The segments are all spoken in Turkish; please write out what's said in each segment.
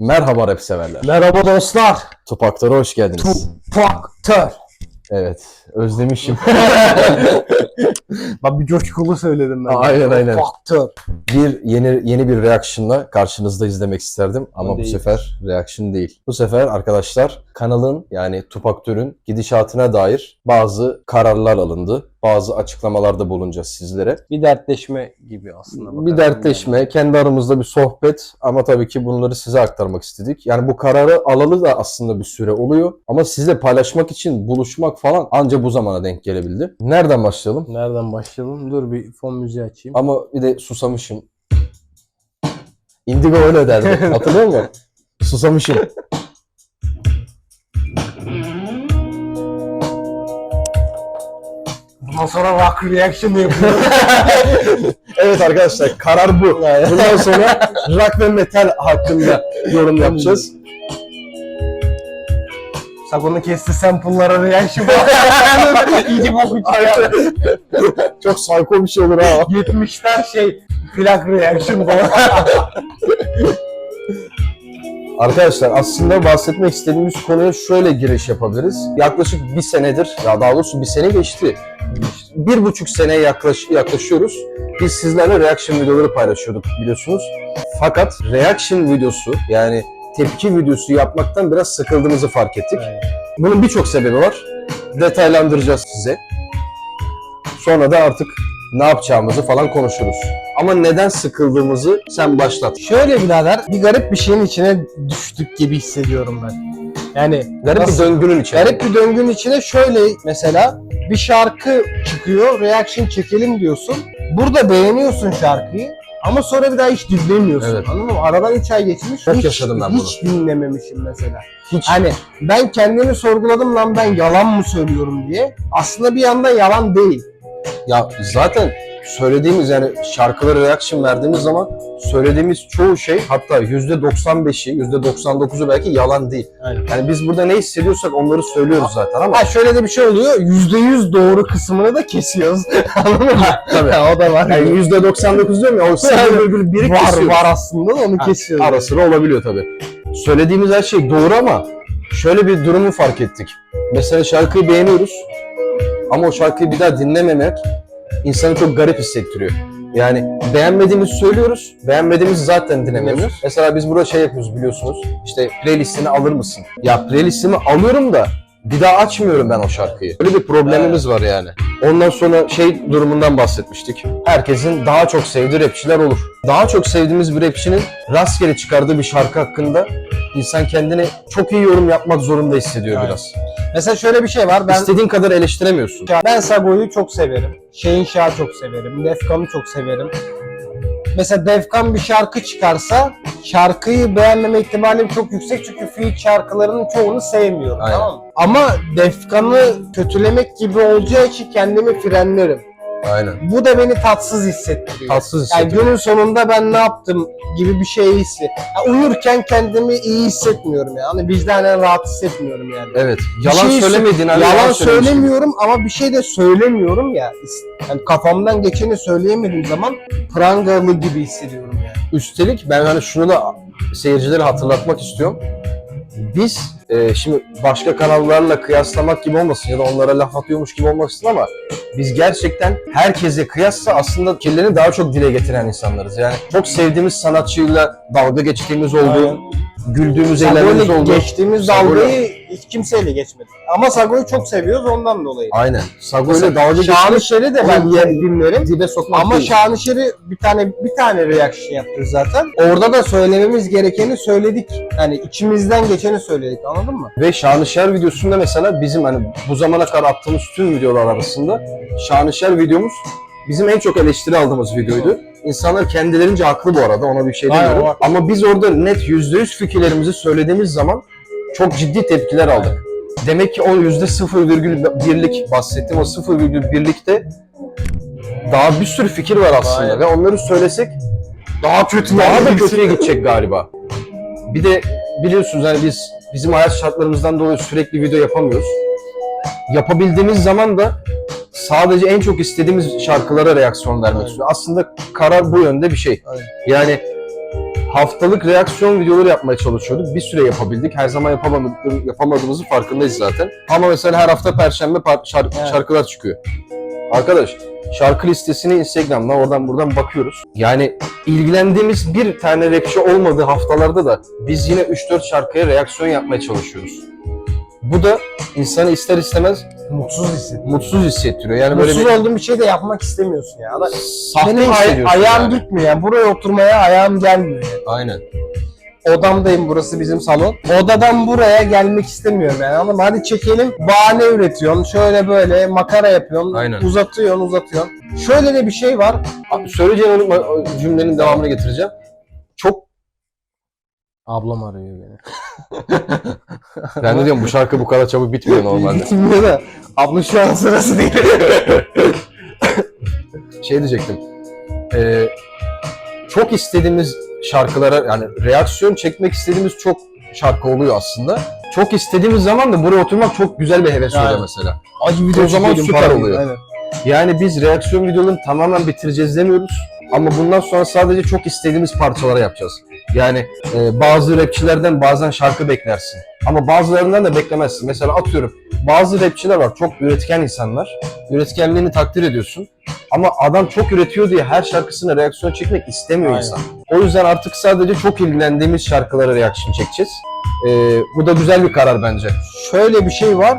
Merhaba rap severler. Merhaba dostlar. Tupaklara hoş geldiniz. Tupaktör. Evet. Özlemişim. Bak bir coşkulu söyledim ben. Aynen, aynen. Tupaktör. bir yeni yeni bir reaction'la karşınızda izlemek isterdim ama bu Değil. sefer reaction değil. Bu sefer arkadaşlar kanalın yani Tupaktör'ün gidişatına dair bazı kararlar alındı. Bazı açıklamalarda bulunacağız sizlere. Bir dertleşme gibi aslında. Bir dertleşme, kendi aramızda bir sohbet ama tabii ki bunları size aktarmak istedik. Yani bu kararı alalı da aslında bir süre oluyor ama sizle paylaşmak için buluşmak falan anca bu zamana denk gelebildi. Nereden başlayalım? yani. Nereden başlayalım? Dur bir fon müziği açayım. Ama bir de susamışım. Indigo öyle derdi. Hatırlıyor musun? Susamışım. Bundan sonra rock reaction yapıyorum. Evet arkadaşlar karar bu. Bundan sonra rock ve metal hakkında yorum yapacağız. Sagon'un kesti sample'lara reaction İyice boku çıkar. Çok psycho bir şey olur ha. 70'ler şey plak reaction falan. Arkadaşlar aslında bahsetmek istediğimiz konuya şöyle giriş yapabiliriz. Yaklaşık bir senedir, ya daha doğrusu bir sene geçti. Bir buçuk seneye yaklaş, yaklaşıyoruz. Biz sizlerle reaction videoları paylaşıyorduk biliyorsunuz. Fakat reaction videosu yani tepki videosu yapmaktan biraz sıkıldığımızı fark ettik. Bunun birçok sebebi var. Detaylandıracağız size. Sonra da artık ne yapacağımızı falan konuşuruz. Ama neden sıkıldığımızı sen başlat. Şöyle birader bir garip bir şeyin içine düştük gibi hissediyorum ben. Yani Garip bir nasıl- döngünün içinde. Garip bir döngünün içine şöyle mesela bir şarkı çıkıyor, reaction çekelim diyorsun. Burada beğeniyorsun şarkıyı ama sonra bir daha hiç dinlemiyorsun. Evet. Anladın mı? Aradan 3 ay geçmiş. Çok hiç, yaşadım ben Hiç dinlememişim mesela. Hiç. Hani ben kendimi sorguladım lan ben yalan mı söylüyorum diye. Aslında bir yandan yalan değil. Ya zaten söylediğimiz yani şarkılara reaction verdiğimiz zaman söylediğimiz çoğu şey hatta %95'i, %99'u belki yalan değil. Aynen. Yani biz burada ne hissediyorsak onları söylüyoruz zaten ama Ha şöyle de bir şey oluyor. %100 doğru kısmını da kesiyoruz. Anladın mı? tabii. Ha, o da var. Yani %99 diyorum ya o 0,1'i var kesiyoruz. var aslında da onu Ha, kesiyoruz. Ara sıra olabiliyor tabii. Söylediğimiz her şey doğru ama şöyle bir durumu fark ettik. Mesela şarkıyı beğeniyoruz ama o şarkıyı bir daha dinlememek insanı çok garip hissettiriyor. Yani beğenmediğimizi söylüyoruz, beğenmediğimizi zaten dinlemiyoruz. Mesela biz burada şey yapıyoruz biliyorsunuz, işte playlistini alır mısın? Ya playlistimi alıyorum da bir daha açmıyorum ben o şarkıyı. Öyle bir problemimiz var yani. Ondan sonra şey durumundan bahsetmiştik. Herkesin daha çok sevdiği rapçiler olur. Daha çok sevdiğimiz bir rapçinin rastgele çıkardığı bir şarkı hakkında insan kendini çok iyi yorum yapmak zorunda hissediyor Aynen. biraz. Mesela şöyle bir şey var. Ben İstediğin kadar eleştiremiyorsun. ben Sago'yu çok severim. Şeyin Şah'ı çok severim. Defkan'ı çok severim. Mesela Defkan bir şarkı çıkarsa şarkıyı beğenmeme ihtimalim çok yüksek çünkü feat şarkılarının çoğunu sevmiyorum. Aynen. Tamam mı? Ama Defkan'ı kötülemek gibi olacağı için kendimi frenlerim. Aynen. Bu da beni tatsız hissettiriyor. Tatsız Yani hissediyor. günün sonunda ben ne yaptım gibi bir şey hissi. Ya uyurken kendimi iyi hissetmiyorum yani. Hani vicdanen rahat hissetmiyorum yani. Evet. Yalan şey- söylemediğin halde Yalan gibi. söylemiyorum ama bir şey de söylemiyorum ya. Yani kafamdan geçeni söyleyemediğim zaman prangalı gibi hissediyorum yani. Üstelik ben hani şunu da seyircilere hatırlatmak istiyorum. Biz e, şimdi başka kanallarla kıyaslamak gibi olmasın ya da onlara laf atıyormuş gibi olmasın ama biz gerçekten herkese kıyasla aslında fikirlerini daha çok dile getiren insanlarız. Yani çok sevdiğimiz sanatçıyla dalga geçtiğimiz oldu, Aynen. güldüğümüz, eğlendiğimiz Sago'yla oldu. geçtiğimiz Sago'yla- dalgayı hiç kimseyle geçmedik. Ama Sago'yu çok seviyoruz ondan dolayı. Aynen. Sago ile Mesela dalga Şanışer'i de ben Ama yer dinlerim. dibe sokmak Ama değil. Şanışer'i bir tane bir tane reaction yaptık zaten. Orada da söylememiz gerekeni söyledik. Yani içimizden geçeni söyledik anladın mı? Ve Şanışer videosunda mesela bizim hani bu zamana kadar attığımız tüm videolar arasında Şanışer videomuz bizim en çok eleştiri aldığımız videoydu. İnsanlar kendilerince haklı bu arada ona bir şey Aynen, demiyorum. haklı. Ama biz orada net %100 fikirlerimizi söylediğimiz zaman çok ciddi tepkiler aldık. Demek ki o %0,1'lik bahsettiğim o 0,1'likte daha bir sürü fikir var aslında Aynen. ve onları söylesek Daha kötü daha da kötüye gidecek galiba. Bir de biliyorsunuz hani biz bizim hayat şartlarımızdan dolayı sürekli video yapamıyoruz. Yapabildiğimiz zaman da sadece en çok istediğimiz şarkılara reaksiyon vermek Aynen. istiyoruz. Aslında karar bu yönde bir şey. Aynen. Yani haftalık reaksiyon videoları yapmaya çalışıyorduk. Bir süre yapabildik. Her zaman yapamadığımız, yapamadığımızın farkındayız zaten. Ama mesela her hafta perşembe par- şark- Evet. şarkılar çıkıyor. Arkadaş şarkı listesini Instagram'dan oradan buradan bakıyoruz. Yani ilgilendiğimiz bir tane rapçi olmadığı haftalarda da biz yine 3-4 şarkıya reaksiyon yapmaya çalışıyoruz. Bu da insanı ister istemez Mutsuz hissediyorum. mutsuz hissettiriyor. Yani böyle Mutsuz bir olduğun bir şey de yapmak istemiyorsun ya. Sahte Benim ay- ayağım yani. gitmiyor yani. Buraya oturmaya ayağım gelmiyor yani. Aynen. Odamdayım burası bizim salon. Odadan buraya gelmek istemiyorum yani. Ama hadi çekelim. Bahane üretiyorsun. Şöyle böyle makara yapıyorsun. Aynen. Uzatıyorsun uzatıyorsun. Şöyle de bir şey var. Abi unutma o cümlenin devamını getireceğim. Çok Ablam arıyor beni. ben de diyorum bu şarkı bu kadar çabuk bitmiyor normalde. Bilmiyor da. Abla şu an sırası değil. şey diyecektim. Ee, çok istediğimiz şarkılara yani reaksiyon çekmek istediğimiz çok şarkı oluyor aslında. Çok istediğimiz zaman da buraya oturmak çok güzel bir heves oluyor Aynen. mesela. Acı O zaman süper oluyor. Aynen. Yani biz reaksiyon videolarını tamamen bitireceğiz demiyoruz. Ama bundan sonra sadece çok istediğimiz parçalara yapacağız. Yani e, bazı rapçilerden bazen şarkı beklersin. Ama bazılarından da beklemezsin. Mesela atıyorum bazı rapçiler var çok üretken insanlar. Üretkenliğini takdir ediyorsun. Ama adam çok üretiyor diye her şarkısına reaksiyon çekmek istemiyor Aynen. insan. O yüzden artık sadece çok ilgilendiğimiz şarkılara reaksiyon çekeceğiz. E, bu da güzel bir karar bence. Şöyle bir şey var.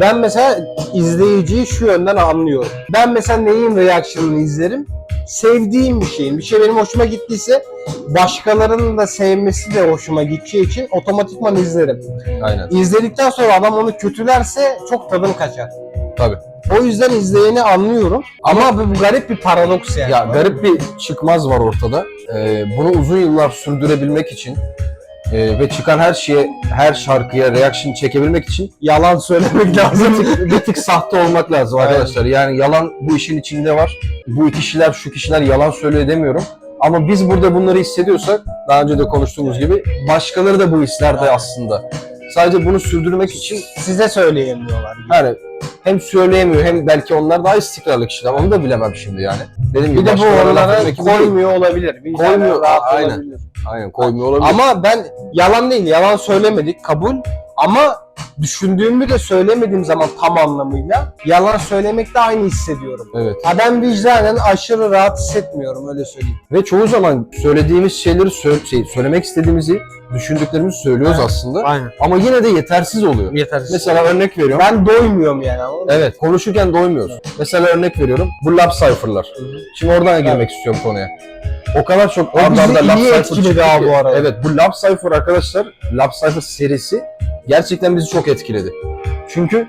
Ben mesela izleyiciyi şu yönden anlıyorum. Ben mesela neyin reaction'ını izlerim? Sevdiğim bir şeyin. Bir şey benim hoşuma gittiyse başkalarının da sevmesi de hoşuma gideceği için otomatikman izlerim. Aynen. İzledikten sonra adam onu kötülerse çok tadım kaçar. Tabii. O yüzden izleyeni anlıyorum. Ama bu, bu garip bir paradoks yani. Ya garip bir çıkmaz var ortada. Ee, bunu uzun yıllar sürdürebilmek için e, ve çıkan her şeye, her şarkıya reaction çekebilmek için Yalan söylemek bir lazım. tık, bir tık sahte olmak lazım arkadaşlar. Yani yalan bu işin içinde var. Bu kişiler, şu kişiler yalan söylüyor demiyorum. Ama biz burada bunları hissediyorsak, daha önce de konuştuğumuz gibi, başkaları da bu hislerde Aynen. aslında. Sadece bunu sürdürmek için Size söyleyemiyorlar. yani hem söyleyemiyor hem belki onlar daha istikrarlı kişiler. Onu da bilemem şimdi yani. Gibi Bir de bu onlara koymuyor olabilir. Bir Koymuyor, rahat aynen. olabilir. Aynen koymuyor olabilir. Ama ben yalan değil, yalan söylemedik, kabul. Ama düşündüğümü de söylemediğim zaman tam anlamıyla yalan söylemekte aynı hissediyorum. Evet. Ha ben vicdanen aşırı rahat hissetmiyorum öyle söyleyeyim. Ve çoğu zaman söylediğimiz şeyleri sö- şey, söylemek istediğimizi, düşündüklerimizi söylüyoruz Evet. aslında. Aynen. Ama yine de yetersiz oluyor. Yetersiz. Mesela örnek veriyorum. ben doymuyorum yani. Anladın mı? Evet, konuşurken doymuyoruz. Mesela örnek veriyorum. Bu lab cypher'lar. Şimdi oradan girmek istiyorum konuya. O kadar çok arda arda lab cypher etkiledi ki. bu arada. Evet, bu lab cypher arkadaşlar, lab cypher serisi gerçekten bizi çok etkiledi. Çünkü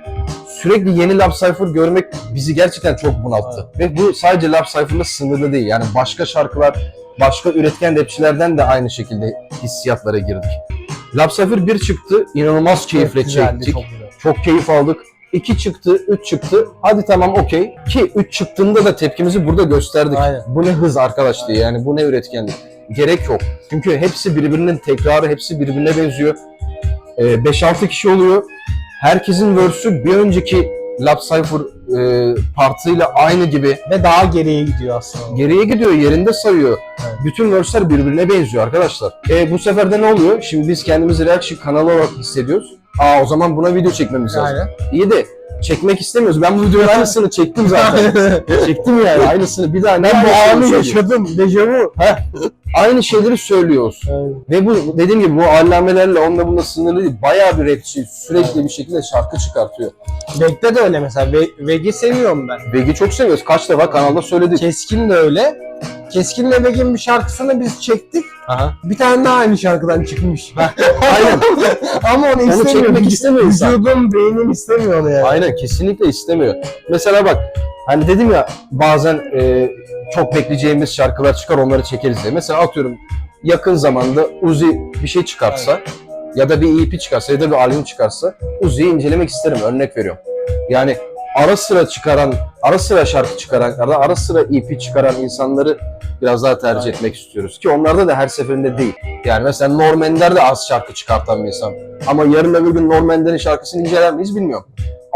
sürekli yeni lab cypher görmek bizi gerçekten çok bunalttı. Ve bu sadece lab cypher'la sınırlı değil. Yani başka şarkılar, başka üretken rapçilerden de aynı şekilde hissiyatlara girdik. Lab Cypher 1 çıktı, inanılmaz keyifle güzeldi, çektik. çok güzel. Çok keyif aldık. 2 çıktı, 3 çıktı. Hadi tamam okey. Ki 3 çıktığında da tepkimizi burada gösterdik. Aynen. Bu ne hız arkadaş diye yani bu ne üretkenlik. Gerek yok. Çünkü hepsi birbirinin tekrarı, hepsi birbirine benziyor. Ee, 5-6 kişi oluyor. Herkesin verse'ü bir önceki Lab Cypher e, partıyla aynı gibi Ve daha geriye gidiyor aslında. geriye gidiyor, yerinde sayıyor. Evet. Bütün verse'ler birbirine benziyor arkadaşlar. E, bu sefer de ne oluyor? Şimdi biz kendimizi reaction kanalı olarak hissediyoruz. Aa o zaman buna video çekmemiz lazım. Aynen. İyi de çekmek istemiyoruz. Ben bu videonun aynısını çektim zaten. çektim yani aynısını. Bir daha ne ben bu anı yaşadım. Dejavu. Aynı şeyleri söylüyoruz. Ve bu dediğim gibi bu allamelerle onunla bununla sınırlı değil. Bayağı bir rapçi sürekli bir şekilde şarkı çıkartıyor. Bekle de öyle mesela. Ve, Veg'i seviyorum ben. Veg'i çok seviyoruz. Kaç defa kanalda söyledik. Keskin de öyle. Keskin'le Veg'in bir şarkısını biz çektik. Aha. Bir tane daha aynı şarkıdan çıkmış. Aynen. Ama onu, Onu istemiyor. çekmek istemiyor insan. Vücudum, beynim istemiyor onu yani. Aynen kesinlikle istemiyor. Mesela bak hani dedim ya bazen e, çok bekleyeceğimiz şarkılar çıkar onları çekeriz diye. Mesela atıyorum yakın zamanda Uzi bir şey çıkarsa ya da bir EP çıkarsa ya da bir albüm çıkarsa Uzi'yi incelemek isterim örnek veriyorum. Yani ara sıra çıkaran, ara sıra şarkı çıkaran, ara, sıra EP çıkaran insanları biraz daha tercih Aynen. etmek istiyoruz. Ki onlarda da her seferinde değil. Yani mesela Norm Ender de az şarkı çıkartan bir insan. Ama yarın öbür gün Norm Ender'in şarkısını inceler miyiz bilmiyorum.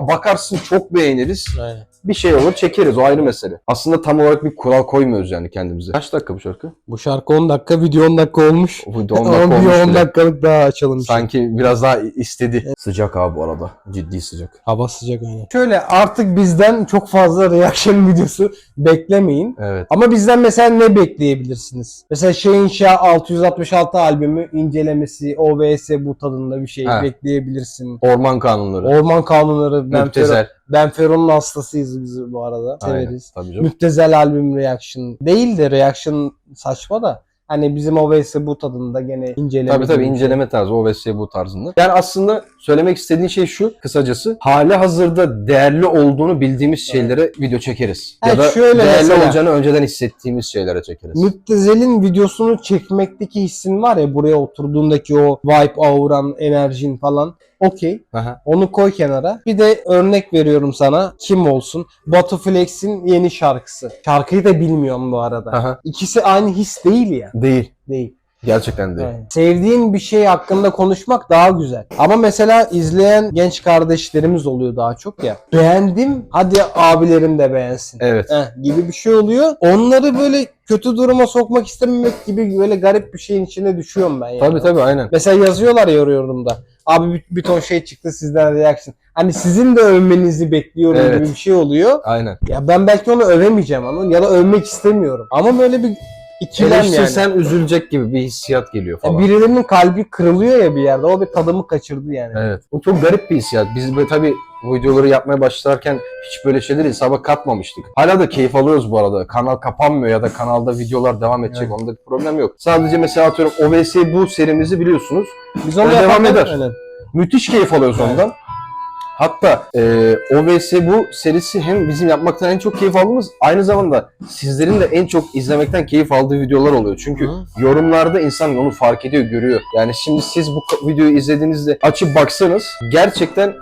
Bakarsın çok beğeniriz. Aynen. Bir şey olur çekeriz o ayrı mesele. Aslında tam olarak bir kural koymuyoruz yani kendimize. Kaç dakika bu şarkı? Bu şarkı 10 dakika, video 10 dakika olmuş. Bu da 10 Ama dakika bir olmuş 10 bile. dakikalık daha açalım. Sanki biraz daha istedi. Sıcak abi bu arada. Ciddi sıcak. Hava sıcak aynen. Şöyle artık bizden çok fazla reaction videosu beklemeyin. Evet. Ama bizden mesela ne bekleyebilirsiniz? Mesela Şeyin Şah 666 albümü incelemesi, OVS bu tadında bir şey Ha. bekleyebilirsin. Orman kanunları. Orman Kanunları, Ben, Müptezel. Ben Fero'nun hastasıyız biz bu arada. Aynen, Severiz. Tabii canım. Müptezel albüm reaction. Değil de reaction saçma da. Hani bizim OVS bu tadında gene inceleme. Tabii tabii inceleme tarzı o ve bu tarzında. Yani aslında söylemek istediğin şey şu kısacası. Hali hazırda değerli olduğunu bildiğimiz şeylere video çekeriz. Ya Evet, da şöyle değerli mesela. olacağını önceden hissettiğimiz şeylere çekeriz. Müptezel'in videosunu çekmekteki hissin var ya buraya oturduğundaki o vibe, auran, enerjin falan. Okey. Aha. Onu koy kenara. Bir de örnek veriyorum sana. Kim olsun? Batu Flex'in yeni şarkısı. Şarkıyı da bilmiyorum bu arada. Aha. İkisi aynı his değil ya. Değil. Değil. Gerçekten değil. Evet. Sevdiğin bir şey hakkında konuşmak daha güzel. Ama mesela izleyen genç kardeşlerimiz oluyor daha çok ya. Beğendim, hadi abilerim de beğensin. Evet. Heh, gibi bir şey oluyor. Onları böyle kötü duruma sokmak istememek gibi böyle garip bir şeyin içine düşüyorum ben yani. Tabii tabii aynen. Mesela yazıyorlar ya yorumda. Abi bir, bir ton şey çıktı sizden reaction. Hani sizin de övmenizi bekliyorum Evet. gibi bir şey oluyor. Aynen. Ya ben belki onu övemeyeceğim ama ya da övmek istemiyorum. Ama böyle bir ikilem yani. Eleştirsen üzülecek gibi bir hissiyat geliyor falan. birilerinin kalbi kırılıyor ya bir yerde. O bir tadımı kaçırdı yani. Evet. Bu çok garip bir hissiyat. Biz böyle tabii bu videoları yapmaya başlarken hiç böyle şeyleri hesaba katmamıştık. Hala da keyif alıyoruz bu arada. Kanal kapanmıyor ya da kanalda videolar devam edecek. Evet. Onda bir problem yok. Sadece mesela atıyorum OVS bu serimizi biliyorsunuz. Biz onu Öyle devam eder. Aynen. Müthiş keyif alıyoruz Evet. ondan. Hatta e, OVS bu serisi hem bizim yapmaktan en çok keyif aldığımız aynı zamanda sizlerin de en çok izlemekten keyif aldığı videolar oluyor. Çünkü Hı. yorumlarda insan onu fark ediyor, görüyor. Yani şimdi siz bu videoyu izlediğinizde açıp baksanız gerçekten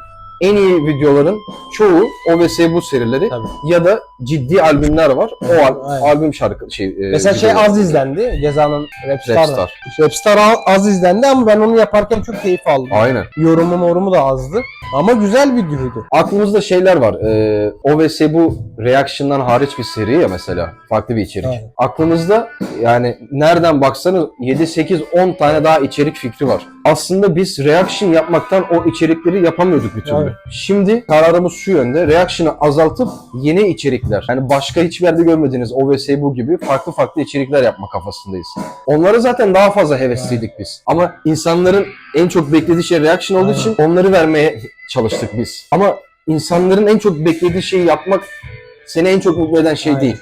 en iyi videoların çoğu OVS bu serileri Tabii. ya da ciddi albümler var. O al- Aynen. albüm şarkı şey e, Mesela şey videoları. az izlendi. Ceza'nın Rapstar. Rapstar. Rapstar a- az izlendi ama ben onu yaparken çok keyif aldım. Aynen. Yorumu morumu da azdı. Ama güzel videoydu. Aklımızda şeyler var. Ee, OVS bu Reaction'dan hariç bir seri ya mesela. Farklı bir içerik. Evet. Aklımızda yani nereden baksanız 7, 8, 10 tane daha içerik fikri var. Aslında biz Reaction yapmaktan o içerikleri yapamıyorduk bir türlü. Şimdi kararımız şu yönde. Reaction'ı azaltıp yeni içerikler. Yani başka hiçbir yerde görmediğiniz OVS bu gibi farklı farklı içerikler yapma kafasındayız. Onlara zaten daha fazla hevesliydik biz. Ama insanların en çok beklediği şey reaction olduğu için onları vermeye çalıştık biz. Ama insanların en çok beklediği şeyi yapmak seni en çok mutlu eden şey Aynen. değil.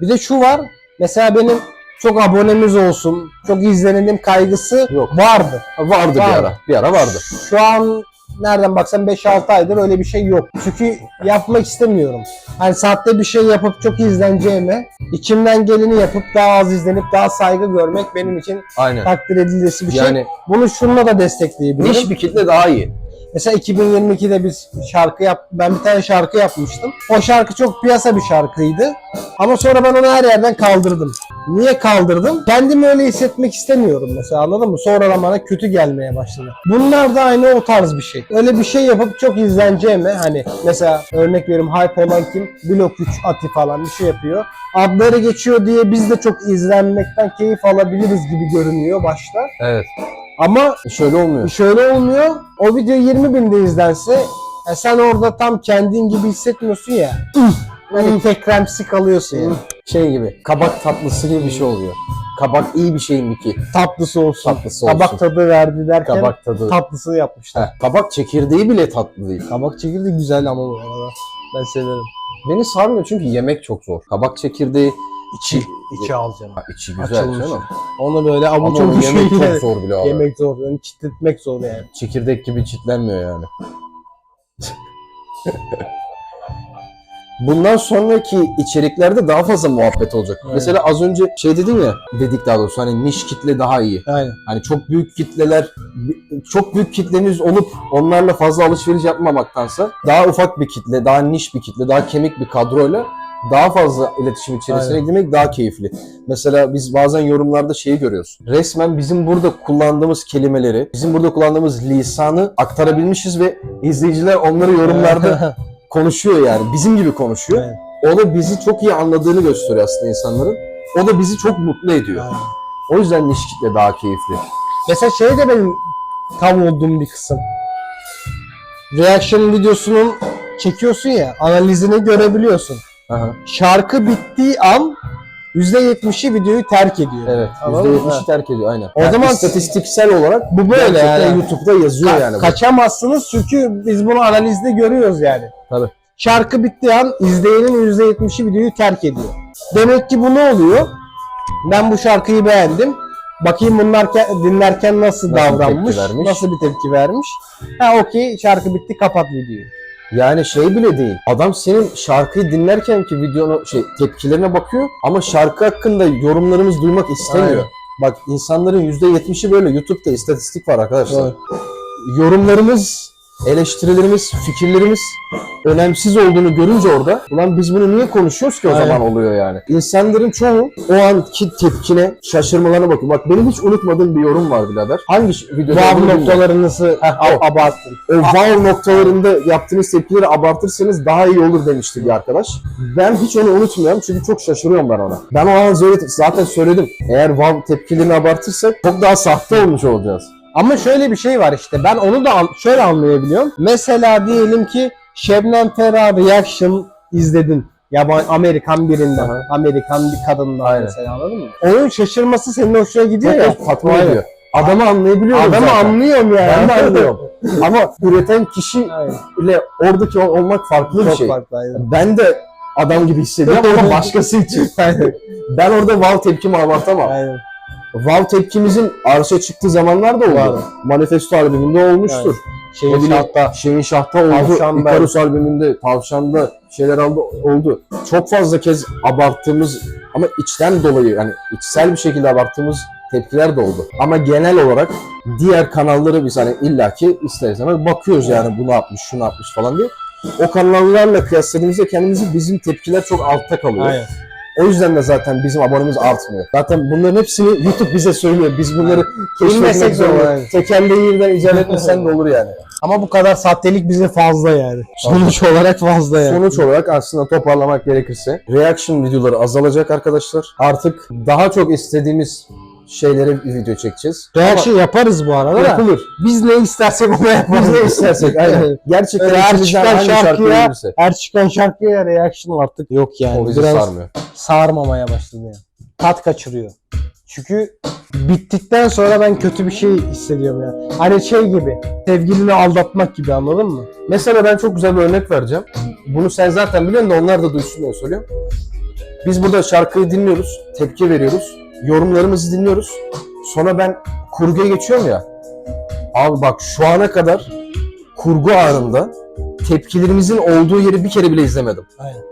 Bir de şu var. Mesela benim çok abonemiz olsun, çok izlenelim kaygısı Yok. vardı. Vardı bir Vardı. ara. Bir ara vardı. Şu an nereden baksan 5-6 aydır öyle bir şey yok. Çünkü yapmak istemiyorum. Hani saatte bir şey yapıp çok izleneceğime içimden geleni yapıp daha az izlenip daha saygı görmek benim için Aynen. takdir edilesi bir şey. Yani Bunu şununla da destekleyebilirim. niş bir kitle daha iyi. Mesela 2022'de biz şarkı yap ben bir tane şarkı yapmıştım. O şarkı çok piyasa bir şarkıydı. Ama sonra ben onu her yerden kaldırdım. Niye kaldırdım? Kendimi öyle hissetmek istemiyorum mesela anladın mı? Sonradan bana kötü gelmeye başladı. Bunlar da aynı o tarz bir şey. Öyle bir şey yapıp çok izleneceğime hani mesela örnek veriyorum hype olan kim? Blok 3 Ati falan bir şey yapıyor. Adları geçiyor diye biz de çok izlenmekten keyif alabiliriz gibi görünüyor başta. Evet. Ama Şöyle olmuyor. Şöyle olmuyor. O video 20 binde izlense ya sen orada tam kendin gibi hissetmiyorsun ya. Hani kekremsi kalıyorsun ya. Şey gibi. Kabak tatlısı gibi bir şey oluyor. Kabak iyi bir şey mi ki? Tatlısı olsun. Tatlısı Kabak olsun. tadı verdi derken Kabak tadı. tatlısı yapmışlar. Heh, kabak çekirdeği bile tatlı değil. Kabak çekirdeği güzel ama bu arada. Ben severim. Beni sarmıyor çünkü yemek çok zor. Kabak çekirdeği İçi, içi al canım. ha, içi güzel Açılmış. canım. Onu böyle Ama avuç avuç yemek çok zor bile abi. yemek zor. Yani çitletmek zor yani. Çekirdek gibi çitlenmiyor yani. Bundan sonraki içeriklerde daha fazla muhabbet olacak. Aynen. Mesela az önce şey dedin ya, dedik daha doğrusu hani niş kitle daha iyi. Aynen. Hani çok büyük kitleler, çok büyük kitleniz olup onlarla fazla alışveriş yapmamaktansa daha ufak bir kitle, daha niş bir kitle, daha kemik bir kadroyla daha fazla iletişim içerisine Aynen. girmek daha keyifli. Mesela biz bazen yorumlarda şeyi görüyoruz. Resmen bizim burada kullandığımız kelimeleri, bizim burada kullandığımız lisanı aktarabilmişiz ve izleyiciler onları yorumlarda konuşuyor yani. Bizim gibi konuşuyor. Evet. O da bizi çok iyi anladığını gösteriyor aslında insanların. O da bizi çok mutlu ediyor. Aynen. O yüzden niş kitle daha keyifli. Mesela şey de benim tam olduğum bir kısım. Reaction videosunun çekiyorsun ya, analizini görebiliyorsun. Aha. Şarkı bittiği an %70'i videoyu terk ediyor. Evet. Anladın mı? %70'i terk ediyor aynen. O Yani zaman- istatistiksel olarak Bu böyle gerçekten yani. YouTube'da yazıyor Ka- yani. bu. Kaçamazsınız çünkü biz bunu analizde görüyoruz yani. Tabii. Şarkı bittiği an izleyenin %70'i videoyu terk ediyor. Demek ki bu ne oluyor? Ben bu şarkıyı beğendim. Bakayım bunlar ke- dinlerken nasıl, Nasıl bir davranmış, tepki vermiş? nasıl bir tepki vermiş. Ha okey şarkı bitti kapat videoyu. Yani şey bile değil. Adam senin şarkıyı dinlerken ki videonu şey tepkilerine bakıyor ama şarkı hakkında yorumlarımız duymak istemiyor. Aynen. Bak insanların %70'i böyle YouTube'da istatistik var arkadaşlar. Evet. Yorumlarımız, eleştirilerimiz, fikirlerimiz önemsiz olduğunu görünce orada ulan biz bunu niye konuşuyoruz ki o Aynen. zaman oluyor yani. İnsanların çoğu o anki tepkine, şaşırmalarına bakıyor. Bak benim hiç unutmadığım bir yorum var birader. Hangi ş- videoda Vav olduğunu bilmiyorum. noktalarınızı o. abarttın. o wow noktalarında yaptığınız tepkileri abartırsanız daha iyi olur demişti bir arkadaş. Ben hiç onu unutmuyorum çünkü çok şaşırıyorum ben ona. Ben o an zöyle- zaten söyledim. Eğer wow tepkilerini abartırsak çok daha sahte olmuş olacağız. Ama şöyle bir şey var işte ben onu da an- şöyle anlayabiliyorum. Mesela diyelim ki Şebnem Ferah Reaction izledin. Yaban Amerikan birinden. Aha. Amerikan bir kadından Aynen. mesela anladın mı? Onun şaşırması senin hoşuna gidiyor Çok ya. Aynen. ediyor. Adamı anlayabiliyorum Adamı zaten. anlıyorum yani. Ben de anlıyorum. Ama üreten kişiyle oradaki ol- olmak farklı bir Çok şey. farklı aynen. Ben de adam gibi hissediyorum ama başkası için. ben orada wow tepkimi abartamam. Aynen. Wow tepkimizin arşa çıktığı zamanlar da oldu. Var. Manifesto albümünde olmuştur. Şey Ne bileyim, hatta Şeyin Şah'ta oldu. Tavşan ben. Icarus albümünde, Tavşan'da şeyler aldı, oldu. Çok fazla kez abarttığımız ama içten dolayı yani içsel bir şekilde abarttığımız tepkiler de oldu. Ama genel olarak diğer kanalları biz hani illaki ister istemez bakıyoruz yani bunu yapmış, şunu yapmış falan diye. O kanallarla kıyasladığımızda kendimizi bizim tepkiler çok altta kalıyor. Aynen. O yüzden de zaten bizim abonemiz artmıyor. Zaten bunların hepsini YouTube bize söylüyor. Biz bunları keşfetmek de zorunda. Tekerleği yeniden icat etmesen de olur yani. Ama bu kadar sahtelik bize fazla yani. Sonuç olarak fazla yani. Sonuç olarak aslında toparlamak gerekirse reaction videoları azalacak arkadaşlar. Artık daha çok istediğimiz şeylere video çekeceğiz. Reaction yaparız bu arada Ama da. yapılır. Biz ne istersek onu yaparız. Biz ne istersek aynen. Gerçekten Öyle her içimizden çıkan hangi şarkı şarkıya, gelirse. her çıkan şarkıya reaction artık yok yani. O bizi Biraz sarmıyor. sarmamaya başladı yani. Tat kaçırıyor. Çünkü bittikten sonra ben kötü bir şey hissediyorum yani. Hani şey gibi, sevgilini aldatmak gibi anladın mı? Mesela ben çok güzel bir örnek vereceğim. Bunu sen zaten biliyorsun da onlar da duysun diye söylüyorum. Biz burada şarkıyı dinliyoruz, tepki veriyoruz, yorumlarımızı dinliyoruz. Sonra ben kurguya geçiyorum ya. Abi bak şu ana kadar kurgu ağrında tepkilerimizin olduğu yeri bir kere bile izlemedim. Aynen.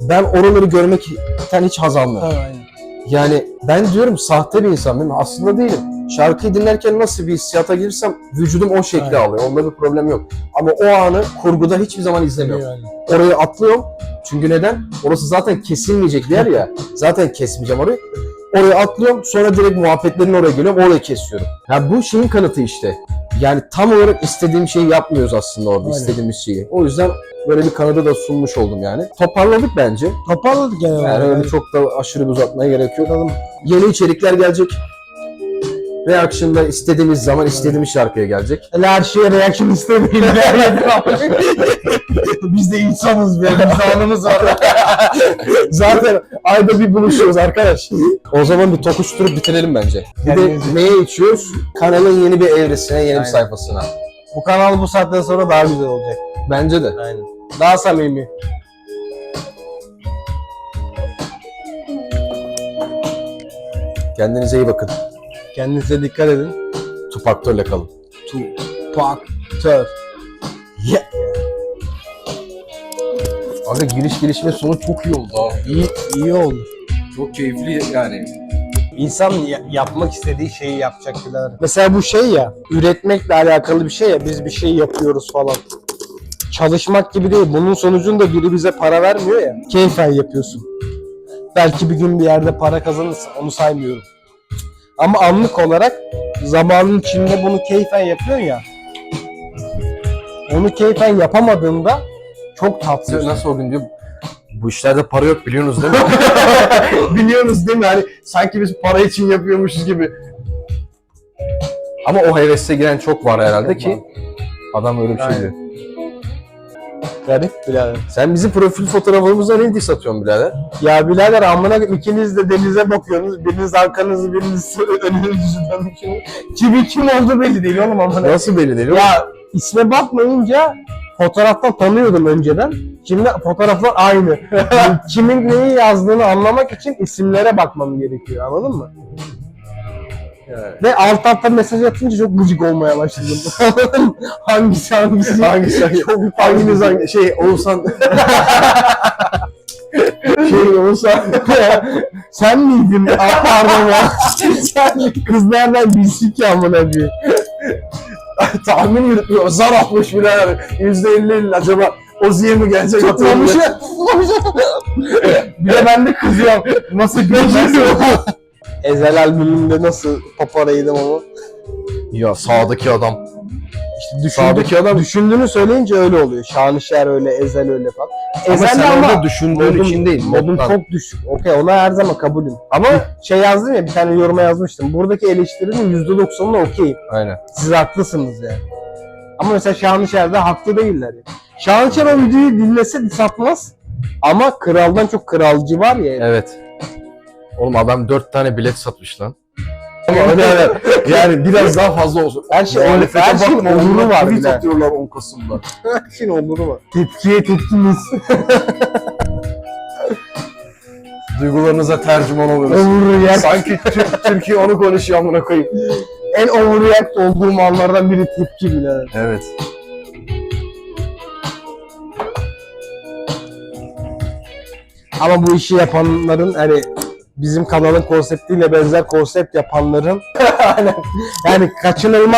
Ben oraları görmekten hiç haz almıyorum. Aynen. Yani ben diyorum sahte bir insan değil mi? Aslında değilim. Şarkıyı dinlerken nasıl bir hissiyata girsem vücudum o şekli Aynen. alıyor. Onda bir problem yok. Ama o anı kurguda hiçbir zaman izlemiyorum. Yani. Orayı atlıyorum. Çünkü neden? Orası zaten kesilmeyecek yer ya. Zaten kesmeyeceğim orayı. Oraya atlıyorum. Sonra direkt muhabbetlerin oraya geliyorum. Oraya kesiyorum. Ya bu şeyin kanıtı işte. Yani tam olarak istediğim şeyi yapmıyoruz aslında orada. Aynen. istediğimiz şeyi. O yüzden böyle bir kanıda da sunmuş oldum yani. Toparladık bence. Toparladık yani. Yani öyle çok da aşırı bir uzatmaya gerek yok. Yeni içerikler gelecek. Reaction'da istediğimiz zaman istediğimiz şarkıya gelecek. Öyle her şeye reaction istemeyin. Biz de insanız be. Vicdanımız var. Zaten ayda bir buluşuyoruz arkadaş. O zaman bir tokuşturup bitirelim bence. Bir de Kendinize- neye içiyoruz? Kanalın yeni bir evresine, yeni bir Aynen. sayfasına. Bu kanal bu saatten sonra daha güzel olacak. Bence de. Aynen. Daha samimi. Kendinize iyi bakın. Kendinize dikkat edin. Tupaktörle kalın. Tupaktör. Yeah. Abi giriş gelişme sonu çok iyi oldu ha. İyi, iyi oldu. Çok keyifli yani. İnsan ya- yapmak istediği şeyi yapacak birader. Mesela bu şey ya, üretmekle alakalı bir şey ya, biz bir şey yapıyoruz falan. Çalışmak gibi değil, bunun sonucunda biri bize para vermiyor ya, keyfen yapıyorsun. Belki bir gün bir yerde para kazanırsın, onu saymıyorum. Ama anlık olarak zamanın içinde bunu keyfen yapıyorsun ya. Onu keyfen yapamadığında Çok tatlı. Nasıl o gün diyor? Bu işlerde para yok biliyorsunuz değil mi? biliyorsunuz değil mi? Hani sanki biz para için yapıyormuşuz gibi. Ama o hevese giren çok var herhalde ki adam öyle bir şey diyor. Garip birader. Sen bizim profil fotoğrafımıza ne diye satıyorsun birader? Ya birader amına ikiniz de denize bakıyorsunuz. Biriniz arkanızı, biriniz önünüzü. Kimin kim olduğu belli değil oğlum amına. Nasıl belli değil? Ya isme bakmayınca fotoğraftan tanıyordum önceden. Şimdi fotoğraflar aynı. Kimin neyi yazdığını anlamak için isimlere bakmam gerekiyor anladın mı? Yani. Ve alt alta mesaj atınca çok gıcık olmaya başladım. Hangisi hangisi? Hangisi hangi? Çok Hanginiz hangi? Şey Oğuzhan. şey Oğuzhan. Sen miydin? Aa, pardon ya. Sen kız nereden bilsin ki amına koyayım? Tahmin yürütmüyor. Zar atmış birader. Yüzde elli elli acaba Ozi'ye mi gelecek? Tutmamış atılmış? ya. Tutmamış ya. Bir de ben de kızıyorum. Nasıl görmezsin? Ezel albümünde nasıl paparaydım ama. Ya sağdaki adam. İşte düşündü, Sağdaki adam- düşündüğünü söyleyince öyle oluyor. Şanışer öyle, Ezel öyle falan. Ama Ezel ama orada düşündüğün modum- için değil. modum çok düşük. Okey ona her zaman kabulüm. Ama Şey yazdım ya bir tane yoruma yazmıştım. Buradaki eleştirinin %90'ına okeyim. aynen. Siz haklısınız yani. Ama mesela Şanışer'de haklı değiller. Yani. Şanışer o videoyu dinlese satmaz. Ama kraldan çok kralcı var ya. Evet. Oğlum adam dört tane bilet satmış lan. Ama öyle öyle. Yani biraz daha fazla olsun. Her şey, Muhalefete her şeyin onlar var. tweet bile. atıyorlar 10 Kasım'da. Her şeyin oluru var. Tepkiye tepkimiz. Duygularınıza tercüman oluyoruz. Overreact. Sanki Tür- Türkiye onu konuşuyor amına koyayım. en overreact olduğum anlardan biri tepki bile. Evet. Ama bu işi yapanların hani bizim kanalın konseptiyle benzer konsept yapanların yani kaçınılmaz